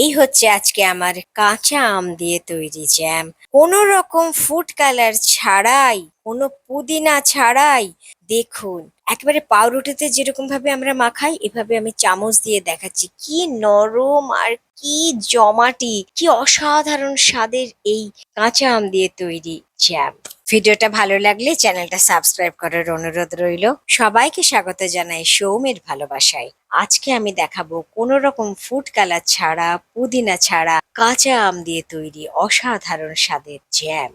এই হচ্ছে আজকে আমার কাঁচা আম দিয়ে তৈরি জ্যাম কোনো রকম ফুড কালার ছাড়াই, কোনো পুদিনা ছাড়াই, দেখুন, একেবারে পাউরুটিতে যেরকম ভাবে আমরা মাখাই, এভাবে আমি চামচ দিয়ে দেখাচ্ছি। কি নরম আর কি জমাটি, কি অসাধারণ স্বাদের এই কাঁচা আম দিয়ে তৈরি জ্যাম ভিডিওটা ভালো লাগলে চ্যানেলটা সাবস্ক্রাইব করার অনুরোধ রইল। সবাইকে স্বাগত জানাই সৌমের ভালোবাসায়। আজকে আমি দেখাবো কোনো রকম ফুড কালার ছাড়া, পুদিনা ছাড়া কাঁচা আম দিয়ে তৈরি অসাধারণ স্বাদের জ্যাম।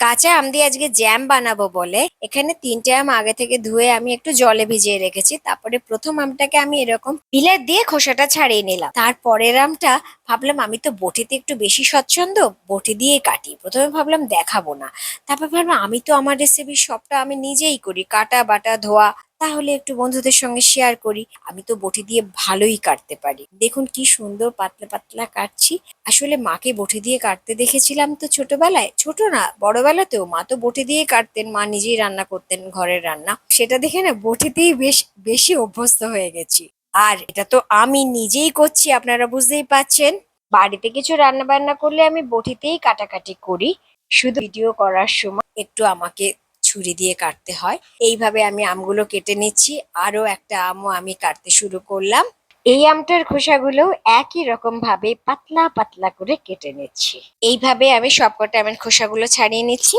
কাঁচা আম দিয়ে আজকে জ্যাম বানাবো বলে, এখানে তিনটে আম আগে থেকে ধুয়ে আমি একটু জলে ভিজিয়ে রেখেছি, তারপরে প্রথম আমটাকে আমি এরকম পিলার দিয়ে খোসাটা ছাড়িয়ে নিলাম। তারপরের আমটা ভাবলাম আমি তো বটিতে একটু বেশি স্বচ্ছন্দ বটি দিয়ে কাটি। প্রথমে ভাবলাম দেখাবো না। তারপর ভাবলাম আমি তো আমার রেসিপি সবটা আমি নিজেই করি, কাটা, বাটা, ধোয়া। তাহলে একটু বন্ধুদের সঙ্গে শেয়ার করি। আমি তো বটি দিয়ে ভালোই কাটতে পারি। দেখুন কি সুন্দর পাতলা পাতলা কাটছি। আসলে মাকে বটি দিয়ে কাটতে দেখেছিলাম তো ছোটবেলায়। ছোট না, বড়বেলাতেও মা তো বটি দিয়ে কাটতেন। মা নিজেই রান্না করতেন ঘরের রান্না। সেটা দেখে না বটিতেই বেশ, বেশি অভ্যস্ত হয়ে গেছি। আর এটা তো আমি নিজেই করছি, আপনারা বুঝতেই পাচ্ছেন। বাড়িতে কিছু রান্না বান্না করলে আমি বটিতেই কাটাকাটি করি। শুধু ভিডিও করার সময় একটু আমাকে ছুরি দিয়ে কাটতে হয়। এইভাবে আমি আমগুলো কেটে নিচ্ছি। আরও একটা আমও আমি কাটতে শুরু করলাম। এই আমটার খোসাগুলো একই রকম ভাবে পাতলা পাতলা করে কেটে নিচ্ছি। এইভাবে আমি সবকটা আমের খোসাগুলো ছাড়িয়ে নিচ্ছি।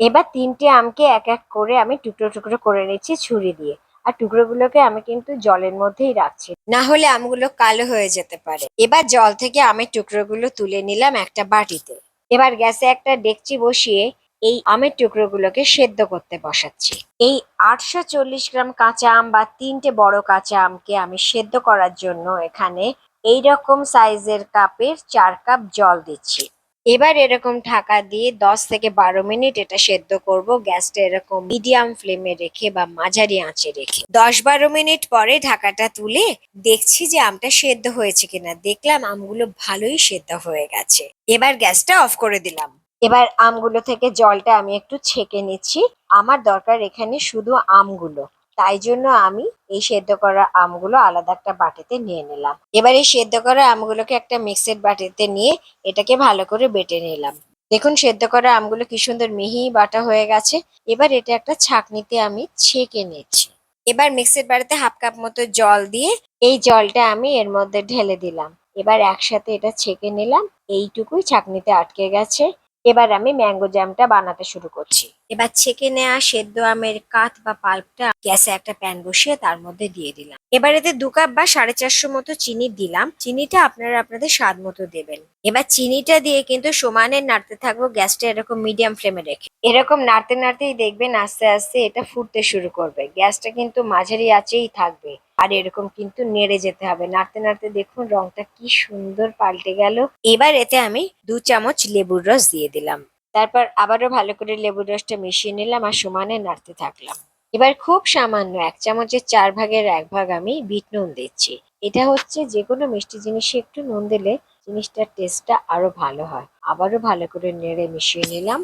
এবার তিনটে আমকে এক এক করে আমি টুকরো টুকরো করে নিচ্ছি ছুরি দিয়ে। আর টুকরোগুলোকে আমি কিন্তু জলের মধ্যেই রাখছি। না হলে আমগুলো কালো হয়ে যেতে পারে। এবার জল থেকে আমের টুকরোগুলো তুলে নিলাম একটা বাটিতে। এবার গ্যাসে একটা ডেকচি বসিয়ে এই আমের টুকরোগুলোকে সেদ্ধ করতে বসাচ্ছি। এই আটশো চল্লিশ গ্রাম কাঁচা আম বা তিনটে বড় কাঁচা আমকে আমি সেদ্ধ করার জন্য এখানে এই রকম সাইজের কাপের চার কাপ জল দিচ্ছি। এবার এরকম ঢাকা দিয়ে দশ থেকে বারো মিনিট এটা সেদ্ধ করব। গ্যাসটা এরকম মিডিয়াম ফ্লেমে রেখে বা মাঝারি আঁচে রেখে। দশ বারো মিনিট পরে ঢাকাটা তুলে দেখছি যে আমটা সেদ্ধ হয়েছে কিনা। দেখলাম আমগুলো ভালোই সেদ্ধ হয়ে গেছে। এবার গ্যাসটা অফ করে দিলাম। এবার আমগুলো থেকে জলটা আমি একটু ছেঁকে নিচ্ছি। আমার দরকার এখানে শুধু আমগুলো। তাই জন্য আমি এই সেদ্ধ করা আমগুলো আলাদা একটা বাটিতে নিয়ে নিলাম। এবার এই সেদ্ধ করা আমগুলোকে একটা মিক্সের বাটিতে নিয়ে এটাকে ভালো করে বেটে নিলাম। দেখুন, সেদ্ধ করা আমগুলো কি সুন্দর মিহি বাটা হয়ে গেছে। এবার এটা একটা ছাঁকনিতে আমি ছেঁকে নিচ্ছি। এবার মিক্সের বাড়িতে হাফ কাপ মতো জল দিয়ে এই জলটা আমি এর মধ্যে ঢেলে দিলাম। এবার একসাথে এটা ছেঁকে নিলাম। এইটুকুই ছাঁকনিতে আটকে গেছে। এবার আমি ম্যাঙ্গো জ্যামটা বানাতে শুরু করছি। এবার ছেঁকে নেওয়া সেদ্ধ আমের কাঠ বা পাল্পটা গ্যাসে একটা প্যান বসিয়ে তার মধ্যে দিয়ে দিলাম। এবার এতে দু কাপ বা সাড়ে চারশো মতো চিনি দিলাম। চিনিটা আপনারা আপনাদের স্বাদ মতো দেবেন। এবার চিনিটা দিয়ে কিন্তু সমানে নাড়তে থাকব গ্যাসটা এরকম মিডিয়াম ফ্লেমে রেখে। এরকম নাড়তে নাড়তেই দেখবেন আস্তে আস্তে এটা ফুটতে শুরু করবে। গ্যাসটা কিন্তু মাঝারি আঁচেই থাকবে। আর এরকম কিন্তু নেড়ে যেতে হবে। নাড়তে নাড়তে দেখুন রংটা কি সুন্দর পাল্টে গেল। এবার এতে আমি দু চামচ লেবুর রস দিয়ে দিলাম। তারপর আবারও ভালো করে লেবুর রসটা মিশিয়ে নিলাম আর সমানে নাড়তে থাকলাম। এবার খুব সামান্য এক চামচের চার ভাগের এক ভাগ আমি বিট নুন দিচ্ছি। এটা হচ্ছে যে কোনো মিষ্টি জিনিসে একটু নুন দিলে জিনিসটার টেস্টটা আরও ভালো হয়। আবারও ভালো করে নেড়ে মিশিয়ে নিলাম।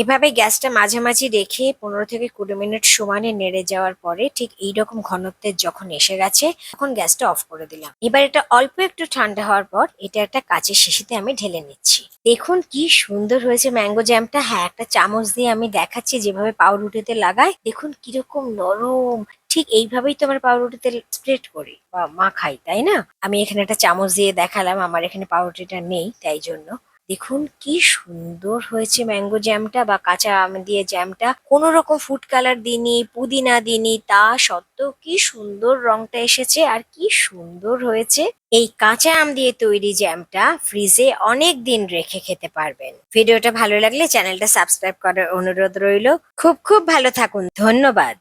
এভাবে গ্যাসটা মাঝামাঝি রেখে পনেরো থেকে কুড়ি মিনিট সমানে নেড়ে যাওয়ার পরে ঠিক এইরকম ঘনত্বের যখন এসে গেছে, তখন গ্যাসটা অফ করে দিলাম। এবার এটা অল্প একটু ঠান্ডা হওয়ার পর এটা একটা কাঁচের শিশিতে আমি ঢেলে নিচ্ছি। দেখুন কি সুন্দর হয়েছে ম্যাঙ্গো জ্যামটা। হ্যাঁ একটা চামচ দিয়ে আমি দেখাচ্ছি যেভাবে পাউরুটিতে লাগাই। দেখুন কীরকম নরম। ঠিক এইভাবেই তো আমরা পাউরুটিতে স্প্রেড করি বা মাখাই, তাই না? আমি এখানে একটা চামচ দিয়ে দেখালাম, আমার এখানে পাউরুটিটা নেই, তাই জন্য। দেখুন কি সুন্দর হয়েছে ম্যাঙ্গো জ্যামটা বা কাঁচা আম দিয়ে জ্যামটা কোনো রকম ফুড কালার দিইনি, পুদিনা দিইনি, তা সত্ত্বেও কি সুন্দর রংটা এসেছে আর কি সুন্দর হয়েছে। এই কাঁচা আম দিয়ে তৈরি জ্যামটা ফ্রিজে অনেক দিন রেখে খেতে পারবেন। ভিডিওটা ভালো লাগলে চ্যানেলটা সাবস্ক্রাইব করার অনুরোধ রইল। খুব খুব ভালো থাকুন। ধন্যবাদ।